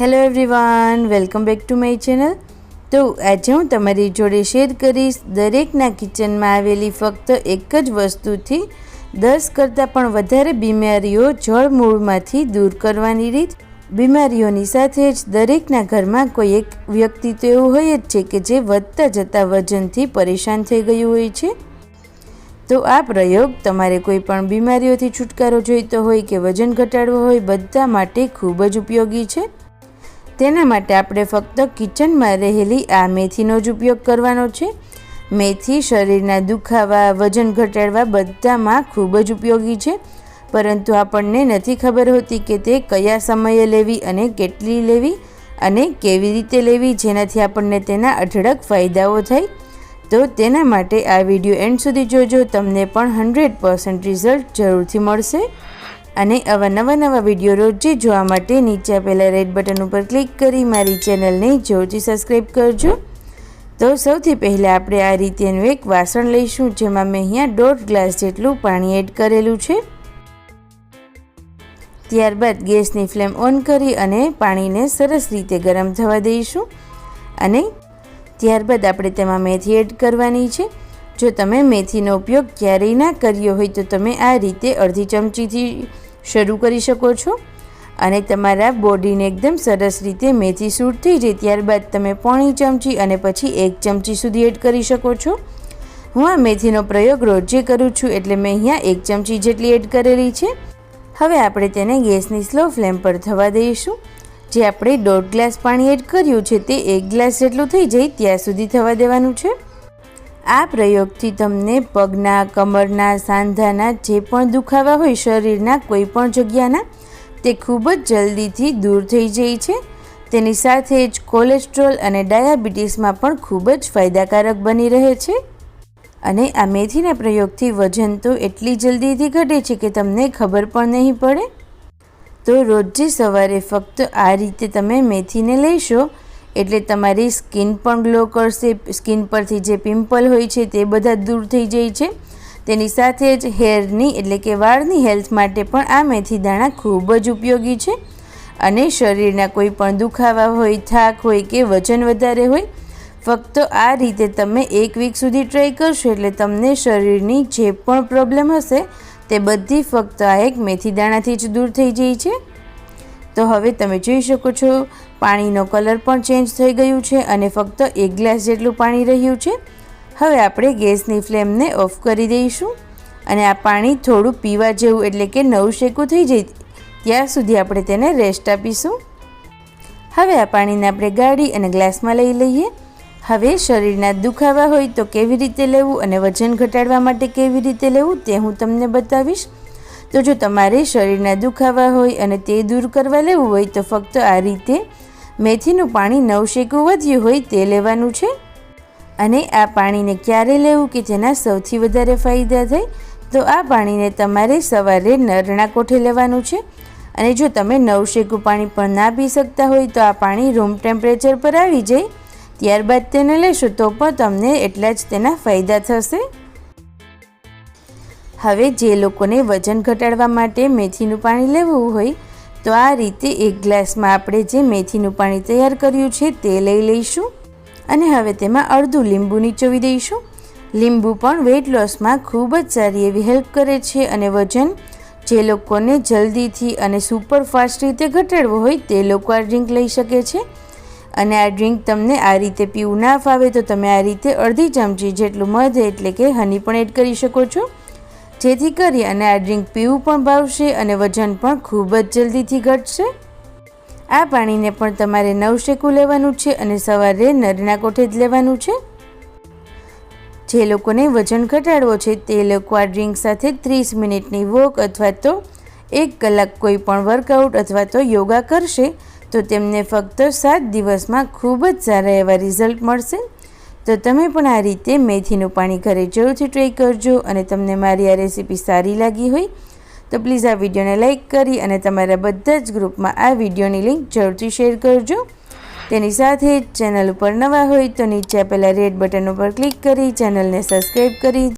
Hello everyone welcome back to my channel તો આજે હું તમારી જોડે શેર કરીશ, દરેકના કિચનમાં આવેલી ફક્ત એક જ વસ્તુથી દસ કરતાં પણ વધારે બીમારીઓ જળમૂળમાંથી દૂર કરવાની રીત. બીમારીઓની સાથે જ દરેકના ઘરમાં કોઈ એક વ્યક્તિ તો એવું હોય જ છે કે જે વધતા જતા વજનથી પરેશાન થઈ ગયું હોય છે. તો આ પ્રયોગ તમારે કોઈ પણ બીમારીઓથી છુટકારો જોઈતો હોય કે વજન ઘટાડવો હોય, બધા માટે ખૂબ જ ઉપયોગી છે. તેના માટે આપણે ફક્ત કિચનમાં રહેલી આ મેથીનો જ ઉપયોગ કરવાનો છે. મેથી શરીરના દુખાવા, વજન ઘટાડવા બધામાં ખૂબ જ ઉપયોગી છે. પરંતુ આપણને નથી ખબર હોતી કે તે કયા સમયે લેવી અને કેટલી લેવી અને કેવી રીતે લેવી જેનાથી આપણને તેના અઢળક ફાયદાઓ થાય. તો તેના માટે આ વીડિયો એન્ડ સુધી જોજો. તમને પણ હંડ્રેડ પર્સન્ટ રિઝલ્ટ જરૂરથી મળશે. અને આવા નવા નવા વીડિયો રોજે જોવા માટે નીચે આપેલા રેડ બટન ઉપર ક્લિક કરી મારી ચેનલને જોરથી સબસ્ક્રાઈબ કરજો. તો સૌથી પહેલાં આપણે આ રીતેનું એક વાસણ લઈશું, જેમાં મેં અહીંયા દોઢ ગ્લાસ જેટલું પાણી એડ કરેલું છે. ત્યારબાદ ગેસની ફ્લેમ ઓન કરી અને પાણીને સરસ રીતે ગરમ થવા દઈશું. અને ત્યારબાદ આપણે તેમાં મેથી એડ કરવાની છે. જો તમે મેથીનો ઉપયોગ ક્યારેય ના કર્યો હોય તો તમે આ રીતે અડધી ચમચીથી શરૂ કરી શકો છો. અને તમારા બોડીને એકદમ સરસ રીતે મેથી સૂટ થઈ જાય ત્યારબાદ તમે પોણી ચમચી અને પછી એક ચમચી સુધી એડ કરી શકો છો. હું આ મેથીનો પ્રયોગ રોજે કરું છું એટલે મેં અહીંયા એક ચમચી જેટલી એડ કરેલી છે. હવે આપણે તેને ગેસની સ્લો ફ્લેમ પર થવા દઈશું. જે આપણે દોઢ ગ્લાસ પાણી એડ કર્યું છે તે એક ગ્લાસ જેટલું થઈ જાય ત્યાં સુધી થવા દેવાનું છે. આ પ્રયોગથી તમને પગના, કમરના, સાંધાના જે પણ દુખાવા હોય શરીરના કોઈ પણ જગ્યાના, તે ખૂબ જ જલ્દીથી દૂર થઈ જાય છે. તેની સાથે જ કોલેસ્ટ્રોલ અને ડાયાબિટીસમાં પણ ખૂબ જ ફાયદાકારક બની રહે છે. અને આ મેથીના પ્રયોગથી વજન તો એટલી જલ્દીથી ઘટે છે કે તમને ખબર પણ નહીં પડે. તો રોજે સવારે ફક્ત આ રીતે તમે મેથીને લેશો એટલે તમારી સ્કિન પણ ગ્લો કરશે, સ્કિન પરથી જે પિમ્પલ હોય છે તે બધા દૂર થઈ જાય છે. તેની સાથે જ હેરની એટલે કે વાળની હેલ્થ માટે પણ આ મેથી દાણા ખૂબ જ ઉપયોગી છે. અને શરીરના કોઈ પણ દુખાવા હોય, થાક હોય કે વજન વધારે હોય, ફક્ત આ રીતે તમે એક વીક સુધી ટ્રાય કરશો એટલે તમને શરીરની જે પણ પ્રોબ્લેમ હશે તે બધી ફક્ત આ એક મેથી દાણાથી જ દૂર થઈ જાય છે. તો હવે તમે જોઈ શકો છો, પાણીનો કલર પણ ચેન્જ થઈ ગયું છે અને ફક્ત એક ગ્લાસ જેટલું પાણી રહ્યું છે. હવે આપણે ગેસની ફ્લેમને ઓફ કરી દઈશું અને આ પાણી થોડું પીવા જેવું એટલે કે નવું શેકું થઈ જાય, ત્યાં સુધી આપણે તેને રેસ્ટ આપીશું. હવે આ પાણીને આપણે ગાળી અને ગ્લાસમાં લઈ લઈએ. હવે શરીરના દુખાવા હોય તો કેવી રીતે લેવું અને વજન ઘટાડવા માટે કેવી રીતે લેવું તે હું તમને બતાવીશ. તો જો તમારે શરીરના દુખાવા હોય અને તે દૂર કરવા લેવું હોય તો ફક્ત આ રીતે મેથીનું પાણી નવશેકું વધ્યું હોય તે લેવાનું છે. અને આ પાણીને ક્યારે લેવું કે જેના સૌથી વધારે ફાયદા થાય, તો આ પાણીને તમારે સવારે નરણા કોઠે લેવાનું છે. અને જો તમે નવશેકું પાણી પણ ના પી શકતા હોય તો આ પાણી રૂમ ટેમ્પરેચર પર આવી જાય. ત્યારબાદ તેને લેશો તો પણ તમને એટલા જ તેના ફાયદા થશે. હવે જે લોકોને વજન ઘટાડવા માટે મેથીનું પાણી લેવું હોય, તો આ રીતે એક ગ્લાસમાં આપણે જે મેથીનું પાણી તૈયાર કર્યું છે તે લઈ લઈશું. અને હવે તેમાં અડધું લીંબુ નીચોવી દઈશું. લીંબુ પણ વેઇટ લોસમાં ખૂબ જ સારી એવી હેલ્પ કરે છે અને વજન, જે લોકોને જલ્દીથી અને સુપર ફાસ્ટ રીતે ઘટાડવું હોય તે લોકો આ ડ્રિંક લઈ શકે છે. અને આ ડ્રિંક તમને આ રીતે પીવું ના ફાવે તો તમે આ રીતે અડધી ચમચી જેટલું મધ એટલે કે હની પણ એડ કરી શકો છો. જેથી કરી અને આ ડ્રિંક પીવું પણ ભાવશે અને વજન પણ ખૂબ જ જલ્દીથી ઘટશે. આ પાણીને પણ તમારે નવશેકું લેવાનું છે અને સવારે નરના કોઠે જ લેવાનું છે. જે લોકોને વજન ઘટાડવો છે તે લોકો આ ડ્રિંક સાથે ત્રીસ મિનિટની વોક અથવા તો એક કલાક કોઈ પણ વર્કઆઉટ અથવા તો યોગા કરશે, તો તેમને ફક્ત સાત દિવસમાં ખૂબ જ સારા એવા રિઝલ્ટ મળશે. તો તમે પણ આ રીતે મેથીનું પાણી ઘરે જરૂરથી ટ્રાય કરજો અને તમને મારી આ રેસીપી સારી લાગી હોય, તો પ્લીઝ આ વિડીયોને લાઇક કરી અને તમારા બધા જ ગ્રુપમાં આ વિડીયોની લિંક જરૂરથી શેર કરજો. તેની સાથે ચેનલ ઉપર નવા હોય તો નીચે પહેલાં રેડ બટન ઉપર ક્લિક કરી ચેનલને સબસ્ક્રાઈબ કરી